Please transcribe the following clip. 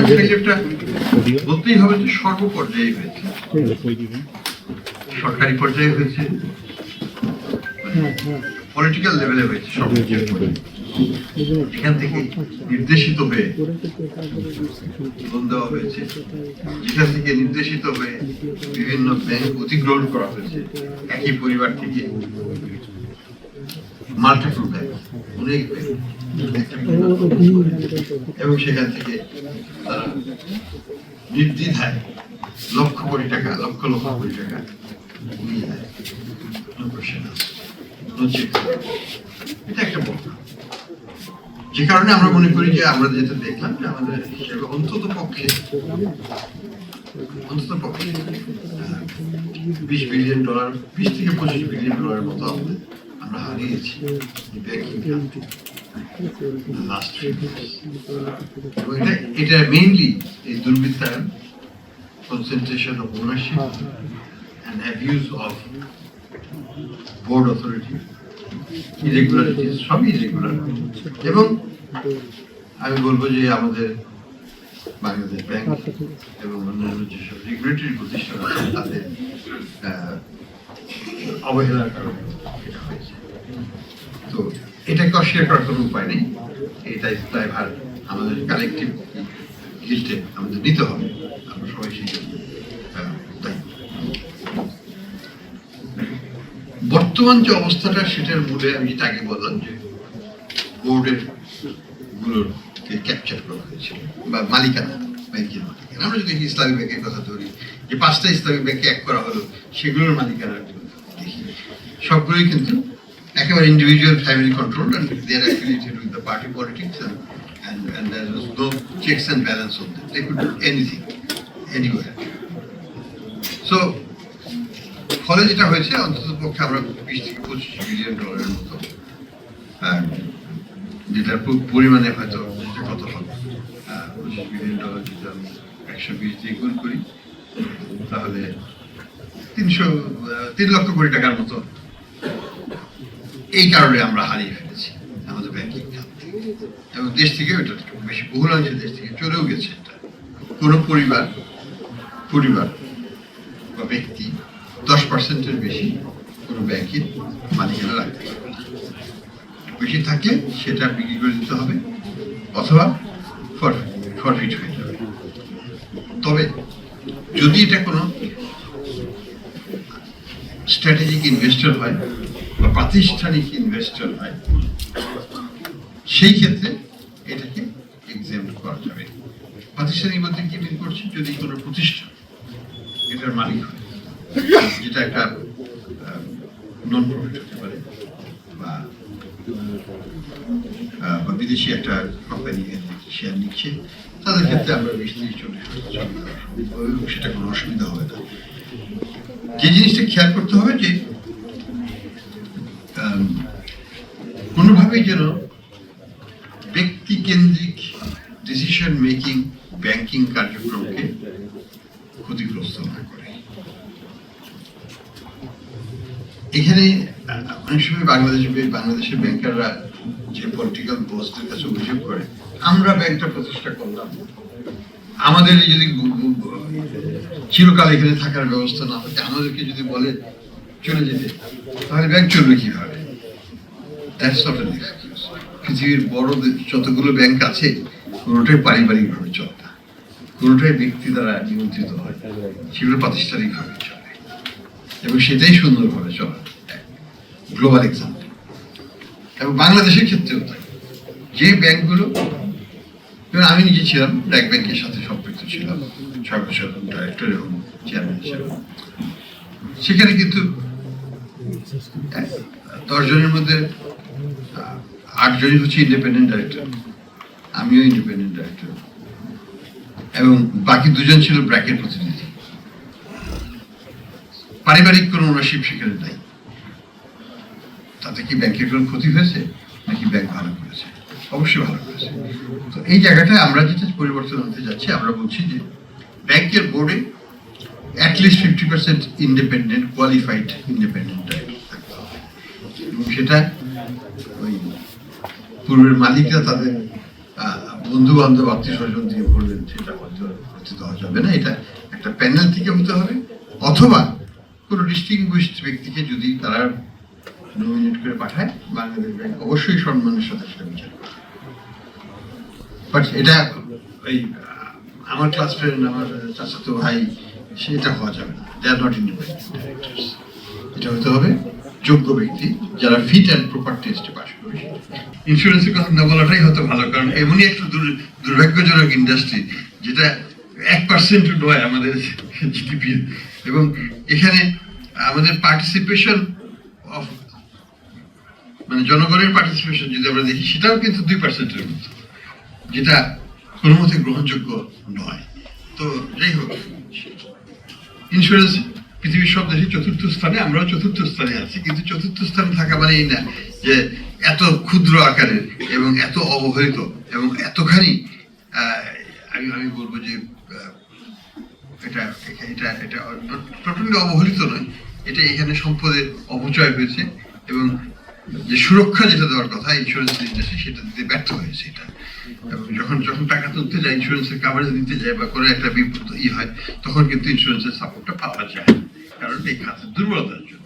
Governance ফেলিয়ারটা বলতেই হবে যে সর্বপর্যায়ে হয়েছে। সরকারি পর্যায়ে হয়েছে। পলিটিক্যাল লেভেলে হয়েছে সর্বপর্যায়ে এখান থেকে নির্দেশিত হয়ে লোন দেওয়া হয়েছে। যেখান থেকে নির্দেশিত হয়ে বিভিন্ন ব্যাংক অধিগ্রহণ করা হয়েছে। একই পরিবার থেকে। অনেক এবং সেখান থেকে তারা নির্দ্বিধায় লক্ষ কোটি টাকা, লক্ষ লক্ষ কোটি টাকা নিয়ে. এটা একটা বড় যে কারণে আমরা মনে করি যে আমরা যেটা দেখলাম যে আমাদের হিসেবে অন্তত পক্ষে অন্তত পক্ষে বিশ বিলিয়ন ডলার বিশ থেকে পঁচিশ বিলিয়ন ডলারের মতো আমাদের আমরা হারিয়েছি এবং এটা মেইনলি এই দুর্বৃত্তায়ন concentration of ownership and abuse of board authority irregularities সবই irregular এবং আমি বলব যে আমাদের বাংলাদেশ ব্যাংক এবং অন্যান্য যেসব রেগুলেটরি প্রতিষ্ঠান আছে তাদের অবহেলার কারণে। তো এটাকে অস্বীকার করার কোনো উপায় নেই। দায়ভার আমাদের কালেকটিভ গিল্টে আমাদের হবে। আমরা সবাই সেই। বর্তমান যে অবস্থাটা, সেটার মূলে আমি যেটা আগে বললাম যে বোর্ডেরগুলোর ক্যাপচার করা হয়েছিল। বা মালিকানা ব্যাংকের মালিকানা। আমরা যদি ইসলামী ব্যাংকের কথা ধরি, যে পাঁচটা ইসলামী ব্যাংকে এক করা হলো, সেগুলোর মালিকানা দেখি। সবগুলোই কিন্তু একেবারে individual family control and they affiliated with the party politics and and there was no checks and balance on them they could do anything anywhere so ফলে যেটা হয়েছে, অন্তত পক্ষে আমরা বিশ থেকে পঁচিশ বিলিয়ন ডলারের মতো যেটার পরিমাণে হয়তো কত হবে। পঁচিশ বিলিয়ন ডলার যদি আমি একশো বিশ দিয়ে গুণ করি, তাহলে তিনশো তিন লক্ষ কোটি টাকার মতো এই কারণে আমরা হারিয়ে ফেলেছি, আমাদের ব্যাংকিং এবং দেশ থেকে ওটা বেশি বহুলাংশে দেশ থেকে চলেও গেছে এটা। কোনো পরিবার পরিবার বা ব্যক্তি দশ পার্সেন্টের বেশি কোনো ব্যাংকের মালিকানা রাখতে পারবে না। বেশি থাকলে সেটা বিক্রি করে দিতে হবে, অথবা ফরফিট হয়ে যাবে। তবে যদি এটা কোনো স্ট্র্যাটেজিক ইনভেস্টর হয় প্রাতিষ্ঠানিক ইনভেস্টর হয়। সেই ক্ষেত্রে এটাকে এক্সাম করা যাবে। প্রাতিষ্ঠানিক বলতে কি মিন করছি? যদি কোনো প্রতিষ্ঠান এটার মালিক হয়, যেটা একটা নন প্রফিট হতে পারে বা বা বিদেশি একটা কোম্পানি শেয়ার নিচ্ছে, তাদের ক্ষেত্রে আমরা বিশ থেকে চল্লিশ সেটা কোনো অসুবিধা হবে না। যে জিনিসটা খেয়াল করতে হবে যে কোনোভাবেই যেন ব্যক্তি কেন্দ্রিক ডিসিশন মেকিং ব্যাংকিং কার্যক্রমকে ক্ষতিগ্রস্ত না করে। এখানে অনেক সময় বাংলাদেশ বাংলাদেশের ব্যাংকাররা যে পলিটিক্যাল বসদের কাছে অভিযোগ করে, আমরা ব্যাংকটা প্রতিষ্ঠা করলাম। আমাদের যদি চিরকাল এখানে থাকার ব্যবস্থা না থাকে, আমাদেরকে যদি বলে চলে যেতে, তাহলে ব্যাংক চলবে কীভাবে? That's not an excuse. পৃথিবীর বড় যতগুলো ব্যাংক আছে, কোনোটাই পারিবারিকভাবে চলে না। কোনোটাই ব্যক্তি দ্বারা নিয়ন্ত্রিত হয় সেগুলো প্রাতিষ্ঠানিকভাবে চলে। এবং সেটাই সুন্দরভাবে চলে। গ্লোবাল এক্সাম্পল এবং বাংলাদেশের ক্ষেত্রেও তাই। যে ব্যাংকগুলো, যেমন আমি নিজে ছিলাম ব্র্যাক ব্যাংকের সাথে সম্পৃক্ত ছিলাম, ছয় বছর ডাইরেক্টর এবং চেয়ারম্যান হিসেবে সেখানে কিন্তু দশজনের মধ্যে আহ, আট জনই হচ্ছে ইন্ডিপেন্ডেন্ট ডাইরেক্টর আমিও ইন্ডিপেন্ডেন্ট ডাইরেক্টর এবং বাকি দুজন ছিল ব্র্যাকের প্রতিনিধি। পারিবারিক কোনো ওনারশিপ সেখানে নাই। তাতে কি ব্যাংকের কোনো ক্ষতি হয়েছে? নাকি ব্যাংক ভালো করেছে? অবশ্যই ভালো করেছে। তো এই জায়গাটায় আমরা যেটা পরিবর্তন আনতে যাচ্ছি আমরা বলছি যে ব্যাংকের বোর্ডে at least fifty percent independent qualified independent থাকতে হবে। এবং সেটা ওই পূর্বের মালিকরা তাদের বন্ধু বান্ধব আত্মীয় স্বজন দিয়ে ভরবেন সেটা হতে দেওয়া যাবে না, এটা একটা প্যানেল থেকে হতে হবে। অথবা কোনো ডিস্টিংগুইশড ব্যক্তিকে যদি তারা নমিনেট করে পাঠায়, বাংলাদেশ ব্যাংক অবশ্যই সম্মানের সাথে সেটা বিচার বাট এটা ওই আমার ক্লাস ফ্রেন্ড আমার চাচাতো ভাই সেটা হওয়া যাবে না। দে আর নট ইন্ডিপেন্ডেন্ট এটা হতে হবে। যোগ্য ব্যক্তি যারা ফিট অ্যান্ড প্রপার টেস্টে পাশ করবে ইন্স্যুরেন্সের কথা না বলাটাই হয়তো ভালো, কারণ এমনই একটা দুর্ভাগ্যজনক ইন্ডাস্ট্রি যেটা এক পার্সেন্ট নয় আমাদের জিডিপি এবং এখানে আমাদের পার্টিসিপেশন অফ মানে জনগণের পার্টিসিপেশন যদি আমরা দেখি, সেটাও কিন্তু দুই পার্সেন্টের মতো, যেটা কোনো মতে গ্রহণযোগ্য নয়। তো যাই হোক ইন্স্যুরেন্স পৃথিবীর সব দেশে চতুর্থ স্থানে আমরাও চতুর্থ স্থানে আছি, কিন্তু চতুর্থ স্থানে থাকা মানে এই না যে এত ক্ষুদ্র আকারের এবং এত অবহেলিত এবং এতখানি আমি আমি বলব যে এটা এটা এটা টোটালি অবহেলিত নয়, এটা এখানে সম্পদের অপচয় হয়েছে এবং যে সুরক্ষা যেটা দেওয়ার কথা ইন্স্যুরেন্স ইন্ডাস্ট্রি সেটা দিতে ব্যর্থ হয়েছে এটা। এবং যখন যখন টাকা তুলতে যায় ইন্স্যুরেন্সের কাভারেজ দিতে যায় বা কোনো একটা বিপদ ই হয়, তখন কিন্তু ইন্স্যুরেন্সের সাপোর্টটা পাওয়া যায়। না। কারণ